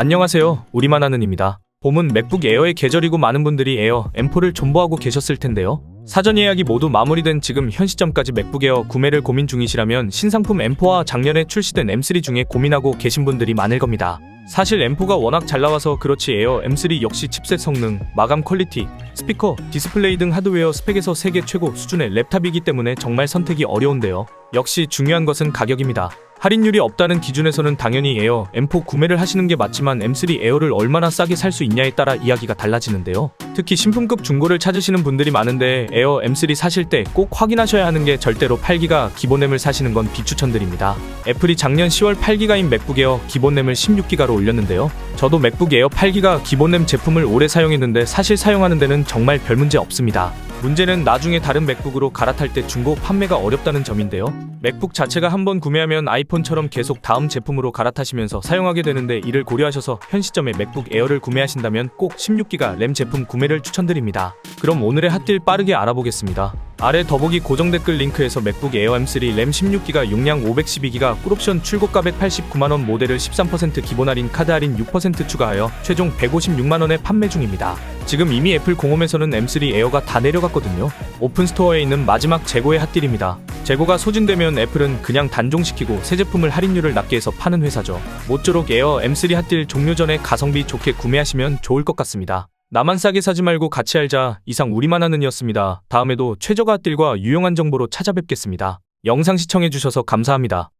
안녕하세요. 우리만 하는입니다. 봄은 맥북 에어의 계절이고 많은 분들이 에어 M4를 존버하고 계셨을 텐데요. 사전 예약이 모두 마무리된 지금 현 시점까지 맥북 에어 구매를 고민 중이시라면 신상품 M4와 작년에 출시된 M3 중에 고민하고 계신 분들이 많을 겁니다. 사실 M4가 워낙 잘 나와서 그렇지 에어 M3 역시 칩셋 성능, 마감 퀄리티, 스피커, 디스플레이 등 하드웨어 스펙에서 세계 최고 수준의 랩탑이기 때문에 정말 선택이 어려운데요. 역시 중요한 것은 가격입니다. 할인율이 없다는 기준에서는 당연히 에어 M4 구매를 하시는 게 맞지만 M3 에어를 얼마나 싸게 살 수 있냐에 따라 이야기가 달라지는데요. 특히 신품급 중고를 찾으시는 분들이 많은데 에어 M3 사실 때 꼭 확인하셔야 하는 게 절대로 8기가 기본 램을 사시는 건 비추천드립니다. 애플이 작년 10월 8기가인 맥북 에어 기본 램을 16기가로 올렸는데요. 저도 맥북 에어 8기가 기본 램 제품을 오래 사용했는데 사실 사용하는 데는 정말 별 문제 없습니다. 문제는 나중에 다른 맥북으로 갈아탈 때 중고 판매가 어렵다는 점인데요. 맥북 자체가 한번 구매하면 아이폰처럼 계속 다음 제품으로 갈아타시면서 사용하게 되는데 이를 고려하셔서 현 시점에 맥북 에어를 구매하신다면 꼭 16기가 램 제품 구매 를 추천드립니다. 그럼 오늘의 핫딜 빠르게 알아보겠습니다. 아래 더보기 고정 댓글 링크에서 맥북 에어 M3 램 16기가 용량 512기가 꿀옵션 출고가 189만원 모델을 13% 기본 할인 카드 할인 6% 추가하여 최종 156만원에 판매 중입니다. 지금 이미 애플 공홈에서는 M3 에어가 다 내려갔거든요. 오픈 스토어에 있는 마지막 재고의 핫딜입니다. 재고가 소진되면 애플은 그냥 단종시키고 새 제품을 할인율을 낮게 해서 파는 회사죠. 모쪼록 에어 M3 핫딜 종료 전에 가성비 좋게 구매하시면 좋을 것 같습니다. 나만 싸게 사지 말고 같이 알자. 이상 우리만 하는이었습니다. 다음에도 최저가 핫딜과 유용한 정보로 찾아뵙겠습니다. 영상 시청해주셔서 감사합니다.